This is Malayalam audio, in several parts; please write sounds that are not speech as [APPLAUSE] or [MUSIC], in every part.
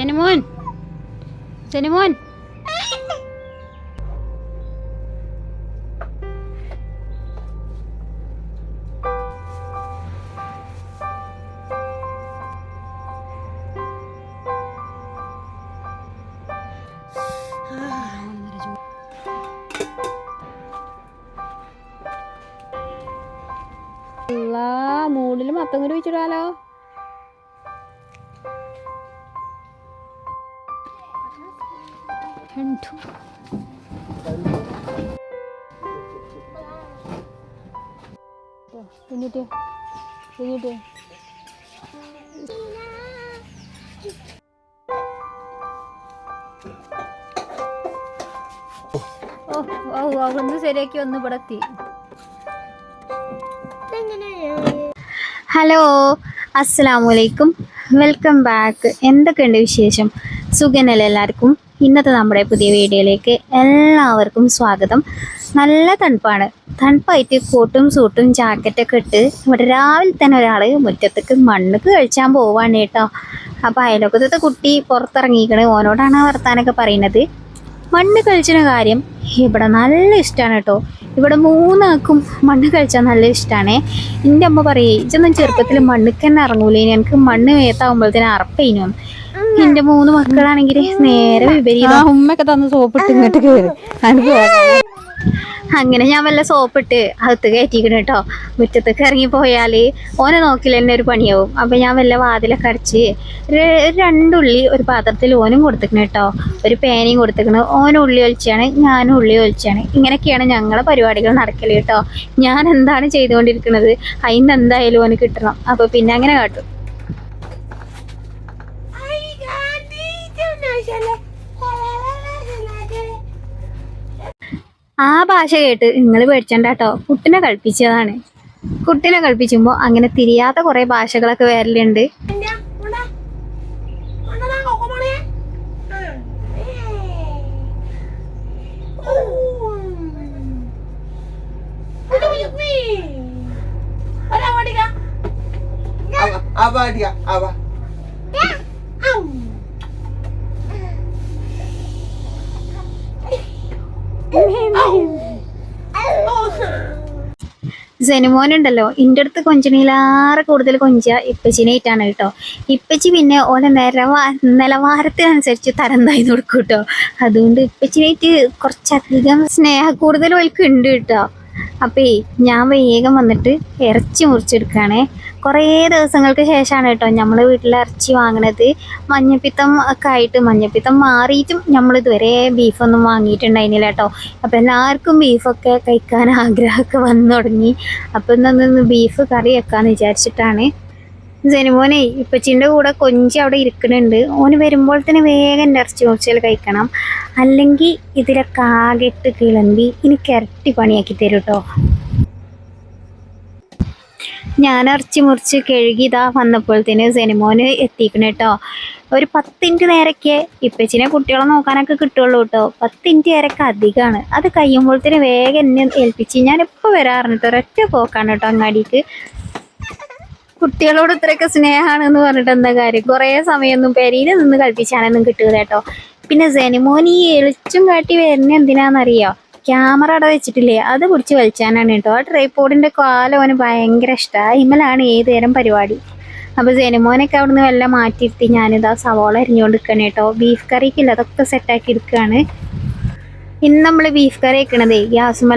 സെനിമോൻ സെനിമോൻ മൂടിൽ മത്തം കൂടി വെച്ചിടാലോ കണ്ടു. എന്നിട്ട് എന്നിട്ട് ഓ ഓ അവിടുന്ന് ശരിയാക്കി ഒന്ന് ഇവിടെ എത്തി ഹലോ അസ്സാം വലൈക്കും വെൽക്കം ബാക്ക്. എന്തൊക്കെയുണ്ട് വിശേഷം? സുഖനല്ലേ എല്ലാവർക്കും? ഇന്നത്തെ നമ്മുടെ പുതിയ വീഡിയോയിലേക്ക് എല്ലാവർക്കും സ്വാഗതം. നല്ല തണുപ്പാണ്. തണുപ്പായിട്ട് കോട്ടും സൂട്ടും ജാക്കറ്റൊക്കെ ഇട്ട് ഇവിടെ രാവിലെ തന്നെ ഒരാൾ മുറ്റത്തേക്ക് മണ്ണുക്ക് കഴിച്ചാൻ പോവാണ് കേട്ടോ. അപ്പോൾ അയലോക്കത്തെ കുട്ടി പുറത്തിറങ്ങിയിക്കണേ ഓനോടാണ് വർത്താനൊക്കെ പറയുന്നത്. മണ്ണ് കഴിച്ചിന കാര്യം ഇവിടെ നല്ല ഇഷ്ടമാണ് കേട്ടോ. ഇവിടെ മൂന്നാൾക്കും മണ്ണ് കഴിച്ചാൽ നല്ല ഇഷ്ടമാണ് എന്റെ അമ്മ പറയേ ഇതൊന്നും ചെറുപ്പത്തിൽ മണ്ണിക്ക് ഇറങ്ങൂലേ എനിക്ക് മണ്ണ് വേത്താകുമ്പോഴത്തേന് അറപ്പയിനു എന്റെ മൂന്ന് മക്കളാണെങ്കിൽ നേരെ വിപരീതം. ഉമ്മയൊക്കെ തന്ന് സോപ്പിട്ട് ഇങ്ങോട്ട് കയറി അങ്ങനെ ഞാൻ വല്ല സോപ്പിട്ട് അകത്ത് കയറ്റിക്കണം കേട്ടോ. മുറ്റത്തേക്ക് ഇറങ്ങി പോയാൽ ഓനെ നോക്കില്ല തന്നെ ഒരു പണിയാവും. അപ്പം ഞാൻ വല്ല വാതിലൊക്കെ അടച്ച് ഒരു രണ്ടുള്ളി ഒരു പാത്രത്തിൽ ഓനും കൊടുത്തിക്കണം കേട്ടോ. ഒരു പേനയും കൊടുത്തിക്കണം. ഓൻ ഉള്ളി ഒലിച്ചാണ് ഞാനും ഉള്ളി ഒലിച്ചാണ്. ഇങ്ങനെയൊക്കെയാണ് ഞങ്ങളെ പരിപാടികൾ നടക്കൽ കേട്ടോ. ഞാൻ എന്താണ് ചെയ്തുകൊണ്ടിരിക്കുന്നത് അതിന് എന്തായാലും ഓന് കിട്ടണം. അപ്പോൾ പിന്നെ അങ്ങനെ കാട്ടും. ആ ഭാഷ കേട്ട് നിങ്ങൾ പേടിച്ചണ്ട കേട്ടോ കുട്ടിനെ കളിപ്പിച്ചതാണ്. കുട്ടിനെ കളിപ്പിച്ചുമ്പോൾ അങ്ങനെ തിരിയാത്ത കുറേ ഭാഷകളൊക്കെ വരലുണ്ട്. Aba, aba dia, ഉണ്ടല്ലോ ഇന്റെ അടുത്ത് കൊഞ്ചണിയിലാറെ കൂടുതൽ കൊഞ്ച ഇപ്പച്ചിനായിട്ടാണ് കേട്ടോ. ഇപ്പച്ചി പിന്നെ ഓലെ നിലവാ നിലവാരത്തിനനുസരിച്ച് തരം തായി കൊടുക്കും കേട്ടോ. അതുകൊണ്ട് ഇപ്പച്ചിനായിട്ട് കുറച്ചധികം സ്നേഹ കൂടുതൽ ഓൽക്ക് ഉണ്ട് കേട്ടോ. അപ്പേ ഞാൻ വേഗം വന്നിട്ട് ഇറച്ചി മുറിച്ചെടുക്കുകയാണേ കുറേ ദിവസങ്ങൾക്ക് ശേഷമാണ് കേട്ടോ നമ്മൾ വീട്ടിൽ ഇറച്ചി വാങ്ങണത്. മഞ്ഞപ്പിത്തം ഒക്കെ ആയിട്ട് മഞ്ഞപ്പിത്തം മാറിയിട്ടും നമ്മൾ ഇതുവരെ ബീഫൊന്നും വാങ്ങിയിട്ടുണ്ടായിരുന്നില്ല കേട്ടോ. അപ്പോൾ എല്ലാവർക്കും ബീഫൊക്കെ കഴിക്കാൻ ആഗ്രഹമൊക്കെ വന്നു തുടങ്ങി. അപ്പോൾ ഇന്നൊന്ന് ബീഫ് കറി വെക്കാമെന്ന് വിചാരിച്ചിട്ടാണ്. ജനുമോനെ ഇപ്പച്ചിന്റെ കൂടെ കൊഞ്ചി അവിടെ ഇരിക്കുന്നുണ്ട് ഓന് വരുമ്പോൾ തന്നെ വേഗം ഇറച്ചി മുറിച്ചൽ കഴിക്കണം. അല്ലെങ്കിൽ ഇതിലൊക്കെ ആകെട്ട് കിളമ്പി എനിക്ക് ഇരട്ടി പണിയാക്കി തരും കേട്ടോ. ഞാൻ ഇറച്ചി മുറിച്ച് വന്നപ്പോൾ വന്നപ്പോഴത്തേന് സെനിമോന് എത്തിക്കണം കേട്ടോ. ഒരു പത്ത് മിനിറ്റ് നേരൊക്കെ ഇപ്പച്ചിനെ കുട്ടികളെ നോക്കാനൊക്കെ കിട്ടുള്ളൂ കേട്ടോ. പത്ത് മിനിറ്റ് നേരൊക്കെ അധികമാണ്. അത് കഴിയുമ്പോഴത്തേന് വേഗം എന്നെ ഏൽപ്പിച്ച് ഞാൻ ഇപ്പോൾ വരാറുണ്ട് ഒരൊറ്റ പോക്കാണ് കേട്ടോ അങ്ങാടിക്ക്. കുട്ടികളോട് ഇത്രയൊക്കെ സ്നേഹമാണെന്ന് പറഞ്ഞിട്ട് എന്താ കാര്യം? കുറേ സമയമൊന്നും പെരയിൽ നിന്ന് കളിപ്പിച്ചാനൊന്നും കിട്ടുക കേട്ടോ. പിന്നെ സെനിമോൻ ഈ എളിച്ചും കാട്ടി വരുന്ന എന്തിനാണെന്നറിയോ? ക്യാമറ അവിടെ വെച്ചിട്ടില്ലേ? അത് പിടിച്ച് വലിച്ചാനാണ് കേട്ടോ. ആ ട്രൈപോഡിന്റെ കാലം അവന് ഭയങ്കര ഇഷ്ടമാണ് ഇമ്മലാണ് ഏത് നേരം പരിപാടി. അപ്പോൾ സെനിമോനൊക്കെ അവിടുന്ന് വെല്ലം മാറ്റിയിരുത്തി ഞാനിതാ സവോള അരിഞ്ഞുകൊണ്ട് നിൽക്കണേ ബീഫ് കറിക്കില്ല അതൊക്കെ സെറ്റാക്കി എടുക്കുകയാണ് ഇന്ന് നമ്മൾ ബീഫ് കറി വെക്കണതേ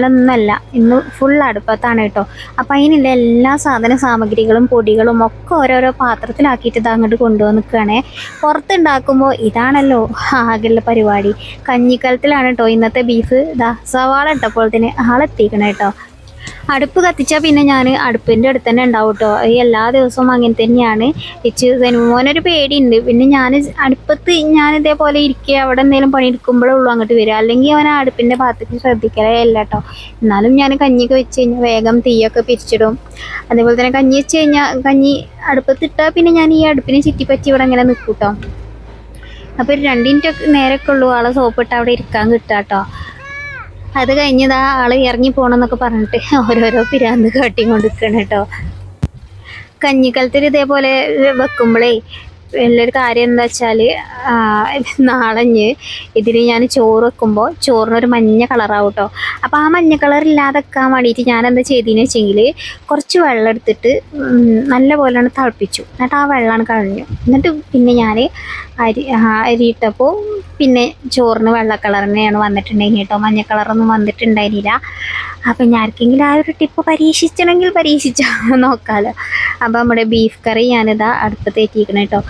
ഒന്നല്ല ഇന്ന് ഫുൾ അടുപ്പത്താണ് കേട്ടോ. അപ്പം അതിനുള്ള എല്ലാ സാധന സാമഗ്രികളും പൊടികളും ഒക്കെ ഓരോരോ പാത്രത്തിലാക്കിയിട്ട് അങ്ങോട്ട് കൊണ്ടുവന്ന് നിൽക്കുകയാണേ പുറത്തുണ്ടാക്കുമ്പോൾ ഇതാണല്ലോ ആകെയുള്ള പരിപാടി. കഞ്ഞിക്കലത്തിലാണ് കേട്ടോ ഇന്നത്തെ ബീഫ് ദാ സവാള തന്നെ ആളെത്തിക്കണേ കേട്ടോ. അടുപ്പ് കത്തിച്ചാൽ പിന്നെ ഞാൻ അടുപ്പിന്റെ അടുത്ത് തന്നെ ഉണ്ടാവും കേട്ടോ എല്ലാ ദിവസവും അങ്ങനെ തന്നെയാണ്. ഇച്ച് മോനൊരു പേടിയുണ്ട്. പിന്നെ ഞാൻ അടുപ്പത്ത് ഞാൻ ഇതേപോലെ ഇരിക്കുക അവിടെ എന്തെങ്കിലും പണി എടുക്കുമ്പോഴേ ഉള്ളൂ അങ്ങോട്ട് വരിക അല്ലെങ്കിൽ അവൻ അടുപ്പിന്റെ ഭാഗത്തേക്ക് ശ്രദ്ധിക്കലേ അല്ല കേട്ടോ എന്നാലും ഞാൻ കഞ്ഞിയൊക്കെ വെച്ച് കഴിഞ്ഞാൽ വേഗം തീയൊക്കെ പിരിച്ചിടും. അതേപോലെ തന്നെ കഞ്ഞി വെച്ച് കഴിഞ്ഞാൽ കഞ്ഞി അടുപ്പത്തിട്ടാൽ പിന്നെ ഞാൻ ഈ അടുപ്പിനെ ചുറ്റിപ്പറ്റി ഇവിടെ അങ്ങനെ നിൽക്കും കേട്ടോ അപ്പോൾ ഒരു രണ്ട് മിനിറ്റ് നേരമൊക്കെ ഉള്ളൂ ആളെ സോപ്പിട്ട് അവിടെ ഇരിക്കാൻ കിട്ടാം കേട്ടോ അത് കഴിഞ്ഞതാ ആൾ ഇറങ്ങി പോണെന്നൊക്കെ പറഞ്ഞിട്ട് ഓരോരോ പിരാന്ത് കാട്ടി കൊടുക്കണം കേട്ടോ. കഞ്ഞിക്കലത്തിൽ ഇതേപോലെ വെക്കുമ്പോഴേ വലിയൊരു കാര്യം എന്താ വെച്ചാൽ നാളഞ്ഞ് ഇതിന് ഞാൻ ചോറ് വെക്കുമ്പോൾ ചോറിനൊരു മഞ്ഞ കളറാവും കേട്ടോ അപ്പോൾ ആ മഞ്ഞ കളർ ഇല്ലാതെ വെക്കാൻ വേണ്ടിയിട്ട് ഞാൻ എന്താ ചെയ്തതെന്ന് വെച്ചെങ്കിൽ കുറച്ച് വെള്ളം എടുത്തിട്ട് നല്ല പോലെയാണ് തിളപ്പിച്ചു. എന്നിട്ട് ആ വെള്ളമാണ് കളഞ്ഞു. എന്നിട്ട് പിന്നെ ഞാൻ അരി ആ, അരി ഇട്ടപ്പോൾ പിന്നെ ചോറിന് വെള്ള കളർ തന്നെയാണ് വന്നിട്ടുണ്ടെങ്കിൽ കേട്ടോ. മഞ്ഞ കളറൊന്നും വന്നിട്ടുണ്ടായിരുന്നില്ല അപ്പം ഞാൻ ആർക്കെങ്കിലും ആ ഒരു ടിപ്പ് പരീക്ഷിച്ചണമെങ്കിൽ പരീക്ഷിച്ചോ [LAUGHS] നോക്കാമല്ലോ അപ്പം നമ്മുടെ ബീഫ് കറി ഞാനിതാ അടുപ്പത്ത് ഏറ്റിക്കണം കേട്ടോ.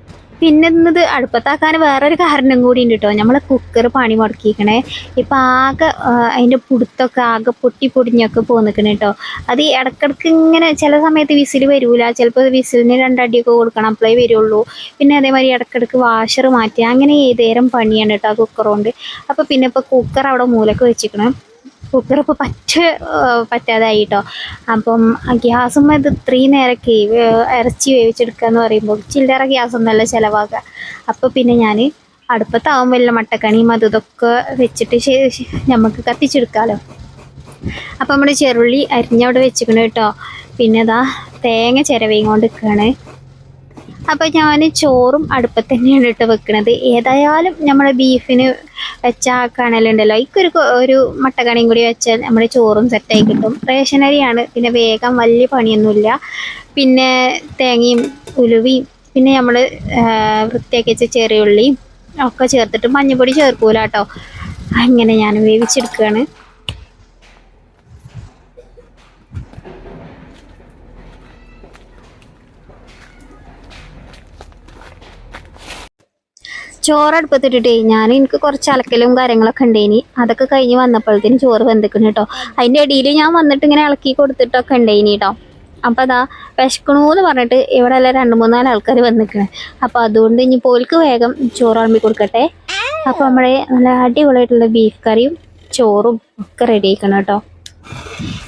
പിന്നെ ഇന്നത് അടുപ്പത്താക്കാൻ വേറൊരു കാരണം കൂടി ഉണ്ട് കേട്ടോ നമ്മൾ കുക്കർ പണി മുടക്കിക്കണേ ഇപ്പം ആകെ അതിന്റെ പുടുത്തൊക്കെ ആകെ പൊട്ടി പൊടിഞ്ഞൊക്കെ പോന്നിക്കണേ കേട്ടോ അത് ഇടക്കിടക്ക് ഇങ്ങനെ ചില സമയത്ത് വിസിൽ വരൂല. ചിലപ്പോൾ വിസിലിന് രണ്ടടിയൊക്കെ കൊടുക്കണം അപ്പോഴേ വരുള്ളൂ. പിന്നെ അതേമാതിരി ഇടക്കിടക്ക് വാഷർ മാറ്റി. അങ്ങനെ ഏതേരം പണിയാണ് കേട്ടോ ആ കുക്കർ കൊണ്ട്. അപ്പോൾ പിന്നെ ഇപ്പോൾ കുക്കർ അവിടെ മൂലക്ക് വെച്ചിക്കണം. കുക്കർ ഇപ്പോൾ പറ്റ പറ്റാതായി കേട്ടോ അപ്പം ഗ്യാസും ഇത് ഇത്രയും നേരമൊക്കെ ഇറച്ചി വേവിച്ചെടുക്കുക എന്ന് പറയുമ്പോൾ ചില്ലറ ഗ്യാസൊന്നും നല്ല ചിലവാക്കുക അപ്പോൾ പിന്നെ ഞാൻ അടുപ്പത്താവുമ്പോൾ എല്ലാം മട്ടക്കണിയും അതും ഇതൊക്കെ വെച്ചിട്ട് നമുക്ക് കത്തിച്ചെടുക്കാമല്ലോ അപ്പം നമ്മുടെ ചെറുള്ളി അരിഞ്ഞവിടെ വെച്ചിരിക്കണം കേട്ടോ. പിന്നെ ഇതാ തേങ്ങ ചിരവയും കൊണ്ട് നിൽക്കുകയാണ് അപ്പം ഞാൻ ചോറും അടുപ്പത്ത് തന്നെയാണ് ഇട്ട് വെക്കുന്നത് ഏതായാലും നമ്മുടെ ബീഫിന് വെച്ച ആ കണലുണ്ടല്ലോ. ഇക്കൊരു ഒരു മട്ടക്കണിയും കൂടി വെച്ചാൽ നമ്മുടെ ചോറും സെറ്റായി കിട്ടും. റേഷൻ അരിയാണ് പിന്നെ വേഗം വലിയ പണിയൊന്നുമില്ല. പിന്നെ തേങ്ങയും ഉലുവയും പിന്നെ നമ്മൾ വൃത്തിയാക്കി വെച്ച ചെറിയുള്ളിയും ഒക്കെ ചേർത്തിട്ട് മഞ്ഞപ്പൊടി ചേർക്കൂല കേട്ടോ അങ്ങനെ ഞാൻ വേവിച്ചെടുക്കുകയാണ് ചോറടുപ്പത്തിട്ടിട്ടേ ഞാൻ എനിക്ക് കുറച്ച് അലക്കലും കാര്യങ്ങളൊക്കെ ഉണ്ടേനി. അതൊക്കെ കഴിഞ്ഞ് വന്നപ്പോഴത്തേനും ചോറ് വെന്തിക്കണം കേട്ടോ അതിന്റെ ഇടയിൽ ഞാൻ വന്നിട്ട് ഇങ്ങനെ ഇളക്കി കൊടുത്തിട്ടൊക്കെ ഉണ്ടേനി കേട്ടോ അപ്പം അതാ വിശക്കണു എന്ന് പറഞ്ഞിട്ട് ഇവിടെ അല്ല രണ്ട് മൂന്നാൽ ആൾക്കാർ വന്നിക്കണേ. അപ്പം അതുകൊണ്ട് ഇനി പോൽക്ക് വേഗം ചോറ് വിളമ്പി കൊടുക്കട്ടെ. അപ്പം നമ്മളെ നല്ല അടിപൊളിയായിട്ടുള്ള ബീഫ് കറിയും ചോറും ഒക്കെ റെഡി ആക്കണം കേട്ടോ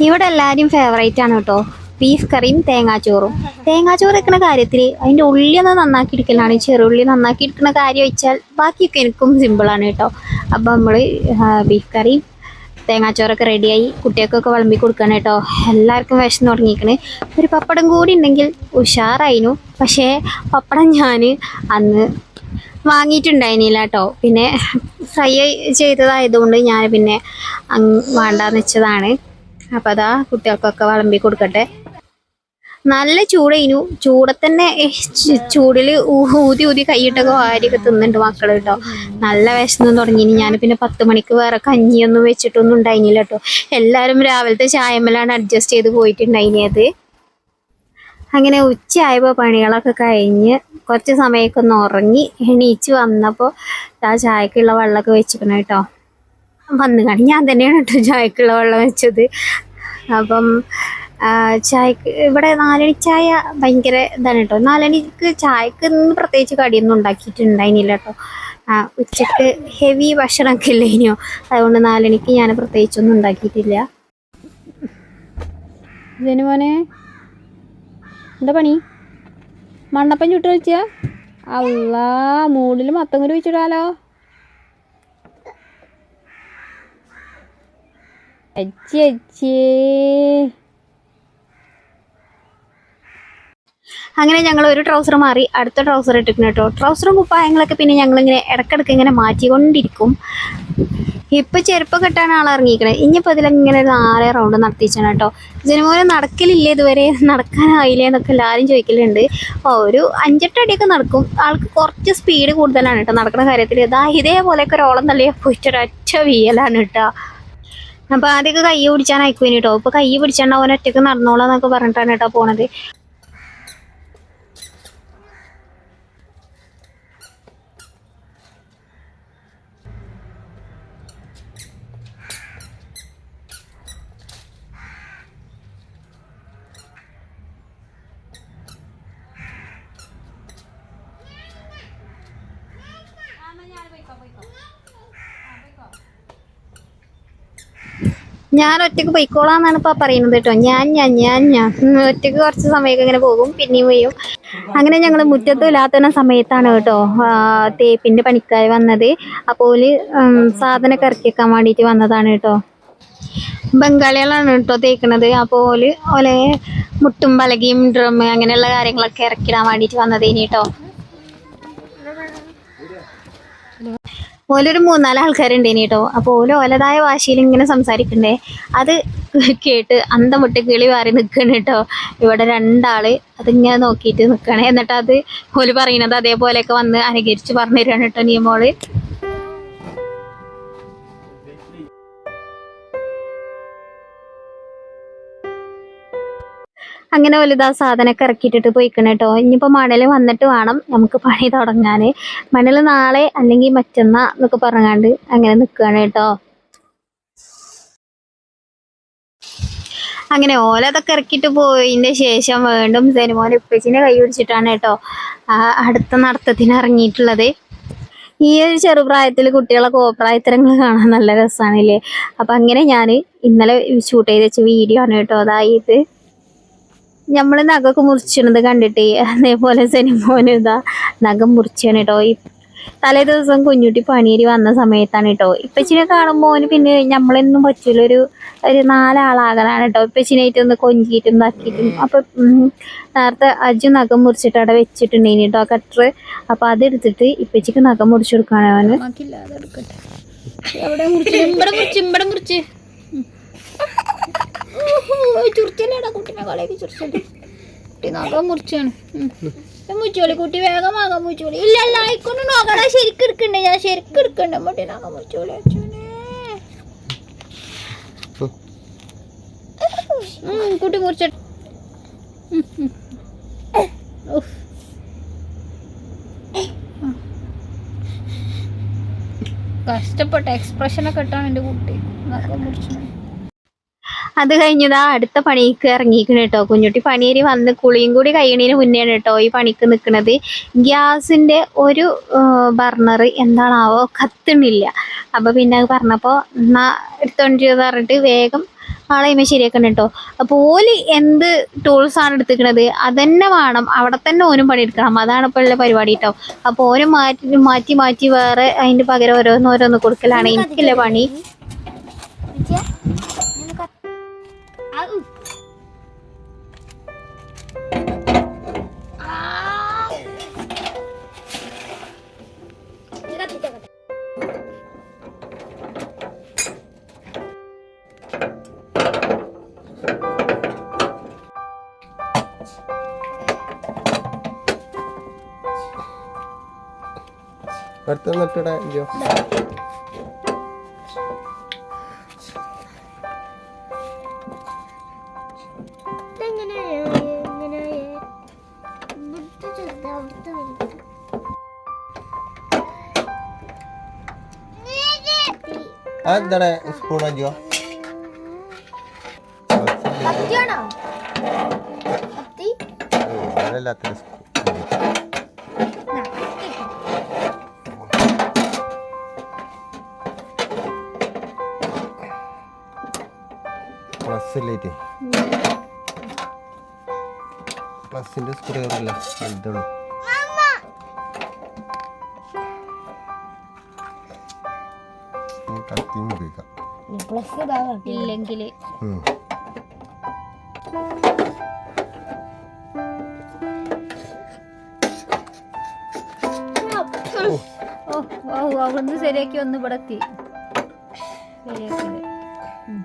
ഇവിടെ എല്ലാവരും ഫേവറേറ്റ് ആണ് കേട്ടോ ബീഫ് കറിയും തേങ്ങാച്ചോറും. തേങ്ങാച്ചോറ് വെക്കുന്ന കാര്യത്തിൽ അതിന്റെ ഉള്ളി ഒന്ന് നന്നാക്കി എടുക്കലാണ് ചെറുള്ളി നന്നാക്കി എടുക്കുന്ന കാര്യം വെച്ചാൽ ബാക്കിയൊക്കെ എനിക്കും സിമ്പിളാണ് കേട്ടോ. അപ്പം നമ്മൾ ബീഫ് കറിയും തേങ്ങാച്ചോറൊക്കെ റെഡിയായി കുട്ടികൾക്കൊക്കെ വിളമ്പി കൊടുക്കണം കേട്ടോ. എല്ലാവർക്കും വിശന്ന് തുടങ്ങിയിരിക്കണ് ഒരു പപ്പടം കൂടി ഉണ്ടെങ്കിൽ ഉഷാറായിരുന്നു പക്ഷേ പപ്പടം ഞാൻ അന്ന് വാങ്ങിയിട്ടുണ്ടായിരുന്നില്ല കേട്ടോ. പിന്നെ ഫ്രൈ ചെയ്തതായതുകൊണ്ട് ഞാൻ പിന്നെ വേണ്ടാന്ന് വെച്ചതാണ്. അപ്പോൾ അതാ കുട്ടികൾക്കൊക്കെ വിളമ്പി കൊടുക്കട്ടെ. നല്ല ചൂടേനു. ചൂടെ തന്നെ ചൂടിൽ ഊതി ഊതി കൈയിട്ടൊക്കെ വാരിയൊക്കെ തിന്നുന്നുണ്ട് മക്കൾ കേട്ടോ നല്ല വിശന്നു തുടങ്ങി ഞാൻ പിന്നെ പത്ത് മണിക്ക് വേറെ കഞ്ഞിയൊന്നും വെച്ചിട്ടൊന്നും ഉണ്ടായിനില്ല കേട്ടോ എല്ലാവരും രാവിലത്തെ ചായമ്മലാണ് അഡ്ജസ്റ്റ് ചെയ്ത് പോയിട്ടുണ്ടായിരുന്നത് അങ്ങനെ ഉച്ചയായപ്പോൾ പണികളൊക്കെ കഴിഞ്ഞ് കുറച്ച് സമയമൊക്കെ ഒന്ന് ഉറങ്ങി എണീച്ച് വന്നപ്പോൾ ആ ചായക്കുള്ള വെള്ളമൊക്കെ വെച്ചിരിക്കണം കേട്ടോ വന്നു കാണി. ഞാൻ തന്നെയാണ് കേട്ടോ ചായക്കുള്ള വെള്ളം വെച്ചത്. അപ്പം ചായക്ക് ഇവിടെ നാലണി ചായ ഭയങ്കര ഇതാണ് കേട്ടോ. നാലണിക്ക് ചായക്ക് ഇന്ന് പ്രത്യേകിച്ച് കടിയൊന്നും ഉണ്ടാക്കിയിട്ടുണ്ടായിരുന്നില്ല കേട്ടോ. ഉച്ചയ്ക്ക് ഹെവി ഭക്ഷണമൊക്കെ ഇനിയോ? അതുകൊണ്ട് നാലണിക്ക് ഞാൻ പ്രത്യേകിച്ചൊന്നും ഉണ്ടാക്കിയിട്ടില്ല. ജനുമോനെ എന്താ പണി? മണ്ണപ്പം ചുട്ട് കളിച്ച അല്ലാ മൂടിൽ മത്തം കൂടി വെച്ചിടാലോ. അച്ചേ അച്ചേ അങ്ങനെ ഞങ്ങൾ ഒരു ട്രൗസർ മാറി അടുത്ത ട്രൗസർ ഇട്ടിട്ടുണ്ട് കേട്ടോ ട്രൗസറും കുപ്പായങ്ങളൊക്കെ പിന്നെ ഞങ്ങളിങ്ങനെ ഇടക്കിടക്ക് ഇങ്ങനെ മാറ്റിക്കൊണ്ടിരിക്കും. ഇപ്പം ചെരുപ്പം കെട്ടാണ് ആൾ ഇറങ്ങിക്കണത് ഇനിയിപ്പോൾ ഇതിലിങ്ങനെ നാല് റൗണ്ട് നടത്തിച്ചാണ് കേട്ടോ ജനമോനെ നടക്കലില്ലേ ഇതുവരെ? നടക്കാനായില്ലേ എന്നൊക്കെ എല്ലാവരും ചോദിക്കലുണ്ട്. ഒരു അഞ്ചെട്ട് അടിയൊക്കെ നടക്കും. ആൾക്ക് കുറച്ച് സ്പീഡ് കൂടുതലാണ് കേട്ടോ നടക്കുന്ന കാര്യത്തിൽ ഇതാ ഇതേപോലെയൊക്കെ ഒരു ഓളം പോയിട്ടൊരൊറ്റ വീയലാണ് കേട്ടോ അപ്പോൾ ആദ്യമൊക്കെ കൈ പിടിച്ചാൻ അയക്കുവേനി കേട്ടോ ഇപ്പോൾ കൈ പിടിച്ചാണ്ട് അവൻ ഒറ്റയ്ക്ക് നടന്നോളാം എന്നൊക്കെ പറഞ്ഞിട്ടാണ് കേട്ടോ പോണത്. ഞാൻ ഒറ്റയ്ക്ക് പൊയ്ക്കോളാന്നാണ് ഇപ്പൊ പറയുന്നത് കേട്ടോ. ഞാൻ ഞാൻ ഞാൻ ഞാൻ. ഒറ്റയ്ക്ക് കുറച്ച് സമയമൊക്കെ ഇങ്ങനെ പോകും പിന്നെയും പോയും അങ്ങനെ ഞങ്ങൾ മുറ്റത്തും ഇല്ലാത്ത സമയത്താണ് കേട്ടോ തേപ്പിന്റെ പണിക്കാർ വന്നത്. അപ്പോൾ സാധനമൊക്കെ ഇറക്കി വെക്കാൻ വേണ്ടിയിട്ട് വന്നതാണ് കേട്ടോ. ബംഗാളികളാണ് കേട്ടോ തേക്കണത്. അപ്പോൾ ഓൽ ഓലെ മുട്ടും പലകയും ഡ്രം അങ്ങനെയുള്ള കാര്യങ്ങളൊക്കെ ഇറക്കിടാൻ വേണ്ടിയിട്ട് വന്നതേനി കേട്ടോ. ഓലൊരു മൂന്നാൽ ആൾക്കാരുണ്ടേനി കേട്ടോ അപ്പോൾ ഓല ഓലതായ ഭാഷയിൽ ഇങ്ങനെ സംസാരിക്കണ്ടേ? അത് കേട്ട് അന്തം വിട്ട് കിളി മാറി നിൽക്കണ കേട്ടോ ഇവിടെ രണ്ടാൾ അതിങ്ങനെ നോക്കിയിട്ട് നിൽക്കണേ എന്നിട്ട് അത് ഓൽ പറയണത് അതേപോലെയൊക്കെ വന്ന് അനുകരിച്ച് പറഞ്ഞു തരാണ് കേട്ടോ നിയമോൾ അങ്ങനെ വലുതാ സാധനമൊക്കെ ഇറക്കിയിട്ടിട്ട് പോയിക്കണം കേട്ടോ. ഇനിയിപ്പോൾ മണൽ വന്നിട്ട് വേണം നമുക്ക് പണി തുടങ്ങാൻ മണൽ നാളെ അല്ലെങ്കിൽ മറ്റന്നാ എന്നൊക്കെ പറഞ്ഞാണ്ട് അങ്ങനെ നിൽക്കുകയാണ് കേട്ടോ. അങ്ങനെ ഓല അതൊക്കെ ഇറക്കിയിട്ട് പോയതിന്റെ ശേഷം വീണ്ടും സെനിമോൻ ഉപ്പച്ചിനെ കൈ പിടിച്ചിട്ടാണ് കേട്ടോ അടുത്ത നടത്തത്തിന് ഇറങ്ങിയിട്ടുള്ളത്. ഈ ഒരു ചെറുപ്രായത്തിൽ കുട്ടികളെ കോപ്രായത്തരങ്ങൾ കാണാൻ നല്ല രസമാണല്ലേ അപ്പം അങ്ങനെ ഞാൻ ഇന്നലെ ഷൂട്ട് ചെയ്ത് വെച്ച വീഡിയോ ആണ് കേട്ടോ. അതായത് നമ്മൾ നഖമൊക്കെ മുറിച്ചിടുന്നത് കണ്ടിട്ട്. അതേപോലെ സെനിമോന് ഇതാ നഖം മുറിച്ചാണ് കേട്ടോ തലേ ദിവസം കുഞ്ഞുട്ടി പണിയേരി വന്ന സമയത്താണ് കേട്ടോ ഇപ്പച്ചിനെ കാണുമ്പോൾ ഓന് പിന്നെ നമ്മളെന്നും പറ്റൂല ഒരു ഒരു നാലാളാകലാണ് കേട്ടോ ഇപ്പച്ചിനായിട്ട് ഒന്ന് കൊഞ്ചിയിട്ടും ഇതാക്കിയിട്ടും. അപ്പം നേരത്തെ അജു നഖം മുറിച്ചിട്ട് അവിടെ വെച്ചിട്ടുണ്ടേനി കേട്ടോ കട്ടർ. അപ്പം അതെടുത്തിട്ട് ഇപ്പച്ചിക്ക് നഖം മുറിച്ചു കൊടുക്കാണ് അവന് എവിടെ മുറിച്ച് ഇവിടെ മുറിച്ച്. ഇമ്പടെ കുട്ടിനെ കുട്ടി നഖം മുറിച്ചാണ്. മുച്ചോളി കുട്ടി വേഗം വാങ്ങാൻ മുച്ചോളി. ഇല്ല അല്ല ആയിക്കൊണ്ട് നോക്കടാ ശരിക്കും എടുക്കണ്ടേ? ഞാൻ ശരിക്കും എടുക്കണ്ടേ? മുട്ടി നഖം മുച്ചോളി അച്ഛനെ. കുട്ടി മുറിച്ച കഷ്ടപ്പെട്ട എക്സ്പ്രഷനൊക്കെ ഇട്ടാണ് എന്റെ കുട്ടി. നഖം മുറിച്ചു അത് കഴിഞ്ഞതാ അടുത്ത പണിക്ക് ഇറങ്ങിക്കണ കേട്ടോ. കുഞ്ഞുട്ടി പണിയേരി വന്ന് കുളിയും കൂടി കഴിയണതിന് മുന്നെയാണ് കേട്ടോ ഈ പണിക്ക് നിൽക്കുന്നത് ഗ്യാസിന്റെ ഒരു ബർണർ എന്താണാവോ കത്തുന്നില്ല. അപ്പോൾ പിന്നെ അത് പറഞ്ഞപ്പോൾ എന്നാ എടുത്തോണ്ട് പറഞ്ഞിട്ട് വേഗം ആളെയുമേ ശരിയാക്കണം കേട്ടോ. അപ്പോൾ ഓൽ എന്ത് ടൂൾസ് ആണ് എടുത്തിക്കണത്? അതന്നെ വേണം. അവിടെ തന്നെ ഓനും പണിയെടുക്കണം അതാണ് ഇപ്പോൾ ഉള്ള പരിപാടി കേട്ടോ. അപ്പോൾ ഓനും മാറ്റി മാറ്റി മാറ്റി വേറെ അതിന്റെ പകരം ഓരോന്ന് ഓരോന്ന് കൊടുക്കലാണ്. എനിക്കില്ല പണി. അടുത്ത് നിന്നിട്ടിടാ അയ്യോ. അതെന്താടെ സ്പൂൺ അഞ്ചോ അതല്ലാത്ത സ്പൂൺ പ്ലസ് ഇല്ലേറ്റ് പ്ലസിന്റെ സ്ക്രൂ അല്ല? വലുതാണ്. ഉപയോഗിക്കാം. ഇല്ലെങ്കിൽ. അവിടുന്ന് ശരിയാക്കി ഒന്ന് ഇവിടെ എത്തി. ഉം.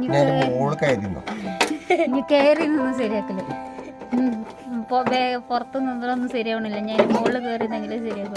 ഇനി ഞാൻ കേ- മോൾ കയറിന്നോ ഇനി കയറി നിന്ന് ശരിയാക്കൽ. ഉം, ഉം, പൊ- വേ- പുറത്ത് നിന്നൊന്നും ശരിയാവണില്ല. ഞാൻ മുകളിൽ കയറി നിന്നെങ്കിലും ശരിയാക്കും.